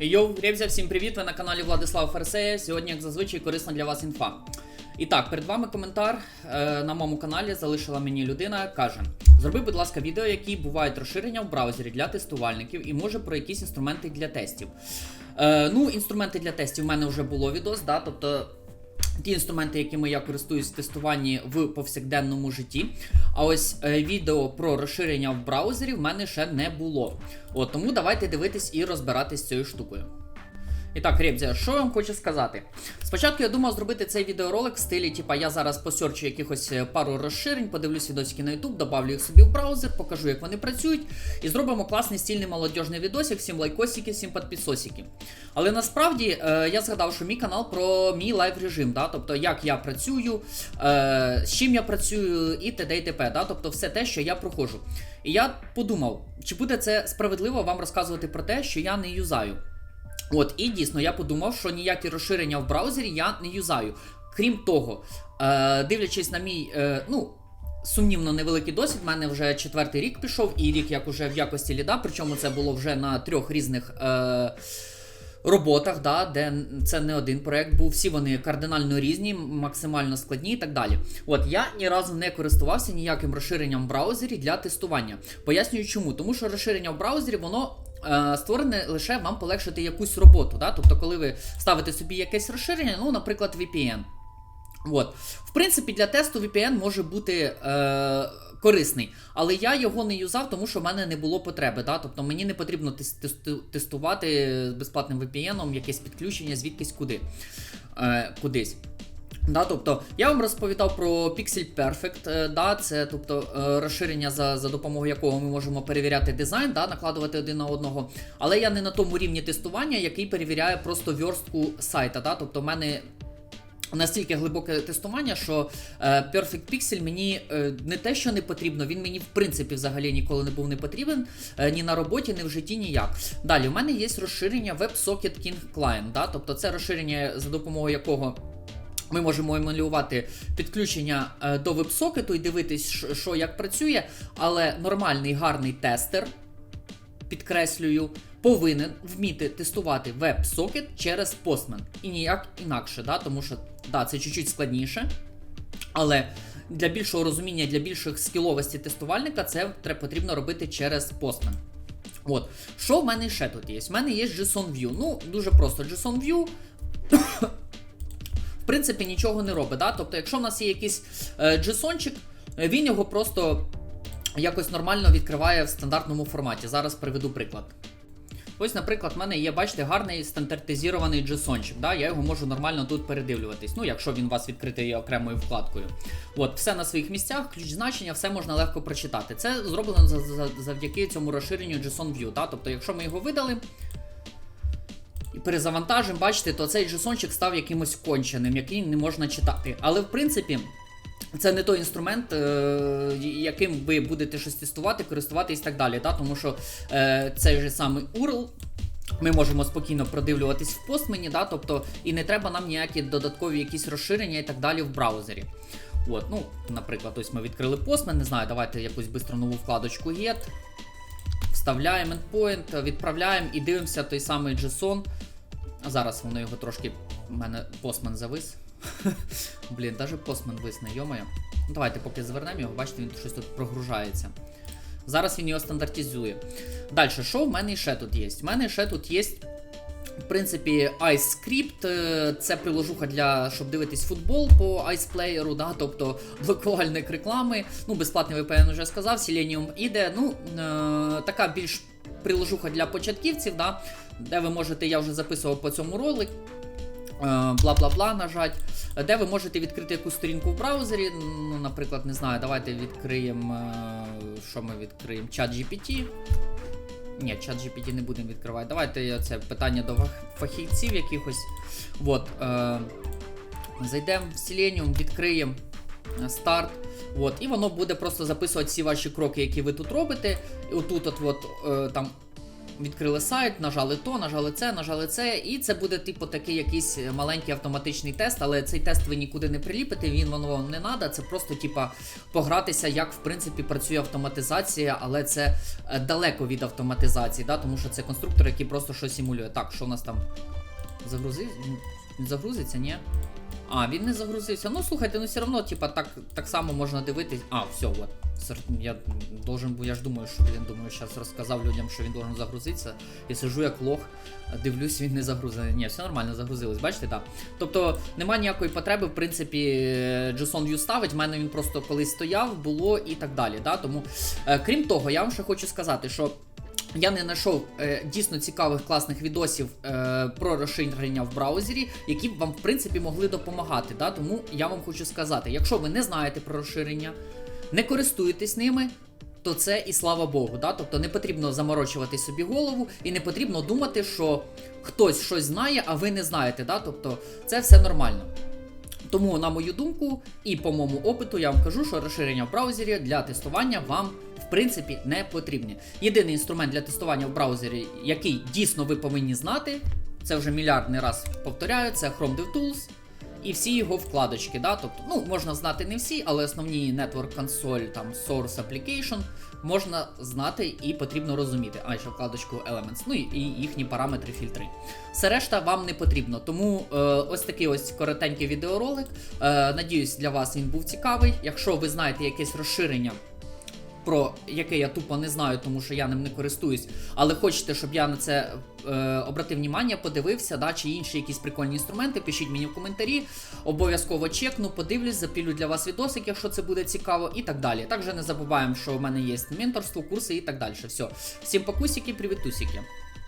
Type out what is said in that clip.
Йоу, Ребзя, всім привіт! Ви на каналі Владислав Ферсея. Сьогодні, як зазвичай, корисна для вас інфа. І так, перед вами коментар е, на моєму каналі залишила мені людина. Каже: Зроби, будь ласка, відео, які бувають розширення в браузері для тестувальників, і може про якісь інструменти для тестів. Е, ну, інструменти для тестів в мене вже було відос, да, тобто. Ті інструменти, якими я користуюсь в тестуванні в повсякденному житті. А ось е, відео про розширення в браузері в мене ще не було. От тому давайте дивитись і розбиратись цією штукою. І так, Ребзя, що я вам хочу сказати? Спочатку я думав зробити цей відеоролик в стилі, типа я зараз посерчу якихось е, пару розширень, подивлюсь відосики на YouTube, добавлю їх собі в браузер, покажу, як вони працюють, і зробимо класний стильний молодіжний відосик, всім лайкосики, всім підписосики. Але насправді е, я згадав, що мій канал про мій лайв режим, да? тобто як я працюю, е, з чим я працюю і т.д. і т.п. Да? Тобто все те, що я проходжу. І я подумав, чи буде це справедливо вам розказувати про те, що я не юзаю. От, і дійсно, я подумав, що ніякі розширення в браузері я не юзаю. Крім того, е, дивлячись на мій, е, ну. Сумнівно невеликий досвід, в мене вже четвертий рік пішов, і рік як уже в якості ліда, причому це було вже на трьох різних е, роботах, да, де це не один проект був, всі вони кардинально різні, максимально складні і так далі. От я ні разу не користувався ніяким розширенням в браузері для тестування. Пояснюю чому. Тому що розширення в браузері, воно. Е, Створене лише вам полегшити якусь роботу. Да? Тобто, коли ви ставите собі якесь розширення, ну, наприклад, VPN. От. В принципі, для тесту VPN може бути е, корисний, але я його не юзав, тому що в мене не було потреби. Да? Тобто мені не потрібно тестувати з безплатним VPN якесь підключення звідкись куди. Е, кудись. Да, тобто я вам розповідав про Pixel Perfect, е, да, це тобто е, розширення, за, за допомогою якого ми можемо перевіряти дизайн, да, накладувати один на одного. Але я не на тому рівні тестування, який перевіряє просто верстку сайта. Да, тобто в мене Настільки глибоке тестування, що е, Perfect Pixel мені не те, що не потрібно, він мені в принципі взагалі ніколи не був не потрібен ні на роботі, ні в житті, ніяк. Далі, у мене є розширення WebSocket King Client, да? тобто це розширення, за допомогою якого ми можемо емулювати підключення е, до веб-сокету і дивитись, що- як працює, але нормальний гарний тестер, підкреслюю, повинен вміти тестувати веб-сокет через Postman. І ніяк інакше, да? тому що да, це чуть-чуть складніше. Але для більшого розуміння, для більших скіловості тестувальника це потрібно робити через Postman. От, що в мене ще тут є? В мене є JSON View. Ну, дуже просто JSON View. В принципі, нічого не робить. Да? Тобто, якщо в нас є якийсь е, JSON-чик, е, він його просто якось нормально відкриває в стандартному форматі. Зараз приведу приклад. Ось, наприклад, в мене є, бачите, гарний стандартизований JSON-чик, да? я його можу нормально тут передивлюватись. Ну, якщо він у вас відкритий окремою вкладкою. От, все на своїх місцях, ключ значення, все можна легко прочитати. Це зроблено за- за- завдяки цьому розширенню JSON View. Да? Тобто, якщо ми його видали, і перезавантажимо, бачите, то цей JSON-чик став якимось конченим, який не можна читати. Але в принципі. Це не той інструмент, е, яким ви будете щось тестувати, користуватись і так далі. Та? Тому що е, цей же самий URL ми можемо спокійно продивлюватись в постмені, да? тобто, і не треба нам ніякі додаткові якісь розширення і так далі в браузері. От, ну, Наприклад, ось ми відкрили постмен, не знаю, давайте якусь бистру нову вкладочку Get. Вставляємо endpoint, відправляємо і дивимося той самий JSON. Зараз воно його трошки. У мене постмен завис. Блін, навіть постмен висне, йомає. Ну, давайте поки звернемо його, бачите, він щось тут прогружається. Зараз він його стандартизує. Далі, що в мене ще тут є? В мене ще тут є. В принципі, iScript е, це приложуха для щоб дивитись футбол по iSplayer, да, тобто блокувальник реклами. Ну, безплатний VPN вже сказав, Selenium іде. Ну, е, така більш приложуха для початківців, да, де ви можете, я вже записував по цьому ролик. е, Бла-бла-бла нажать, де ви можете відкрити якусь сторінку в браузері. Ну, наприклад, не знаю, давайте відкриємо. е, Що ми відкриємо? Чат GPT. Ні, чат GPT не будемо відкривати. Давайте це питання до фахівців якихось. От, е, зайдемо в Selenium, відкриємо е, старт. От, і воно буде просто записувати всі ваші кроки, які ви тут робите. І отут, от, от, е, там відкрили сайт, нажали то, нажали це, нажали це, і це буде типу такий якийсь маленький автоматичний тест, але цей тест ви нікуди не приліпите, він воно вам не треба. Це просто типа погратися, як в принципі працює автоматизація, але це е, далеко від автоматизації, да, тому що це конструктор, який просто щось симулює. Так, що у нас там загрузив? Він загрузиться, ні? А, він не загрузився. Ну слухайте, ну все одно, типа, так, так само можна дивитись. А, все, от. Я должен я ж думаю, що він думаю, зараз розказав людям, що він должен загрузитися. І сижу як лох, дивлюсь, він не загрузений. Ні, все нормально, загрузилось, бачите, так. Тобто немає ніякої потреби, в принципі, JSON View ставить. В мене він просто колись стояв, було і так далі. Да? Тому, е, крім того, я вам ще хочу сказати, що. Я не знайшов е, дійсно цікавих класних відосів е, про розширення в браузері, які б вам в принципі могли допомагати. Да? Тому я вам хочу сказати: якщо ви не знаєте про розширення, не користуєтесь ними. То це і слава Богу, да? тобто не потрібно заморочувати собі голову і не потрібно думати, що хтось щось знає, а ви не знаєте. Да? Тобто це все нормально. Тому, на мою думку, і по моєму опиту, я вам кажу, що розширення в браузері для тестування вам в принципі не потрібні. Єдиний інструмент для тестування в браузері, який дійсно ви повинні знати, це вже мільярдний раз повторяю, це Chrome DevTools і всі його вкладочки. Да? Тобто, ну, можна знати не всі, але основні Network Console, там Source Application можна знати і потрібно розуміти. А ще вкладочку Elements, ну і, їхні параметри фільтри. Все решта вам не потрібно. Тому е, ось такий ось коротенький відеоролик. Е, надіюсь, для вас він був цікавий. Якщо ви знаєте якесь розширення. Про яке я тупо не знаю, тому що я ним не користуюсь, але хочете, щоб я на це е, обратив внимання, подивився, да, чи інші якісь прикольні інструменти, пишіть мені в коментарі. Обов'язково чекну, подивлюсь, запілю для вас відосик, якщо це буде цікаво, і так далі. Також не забуваємо, що в мене є менторство, курси і так далі. Все. Всім покусики, привітусики.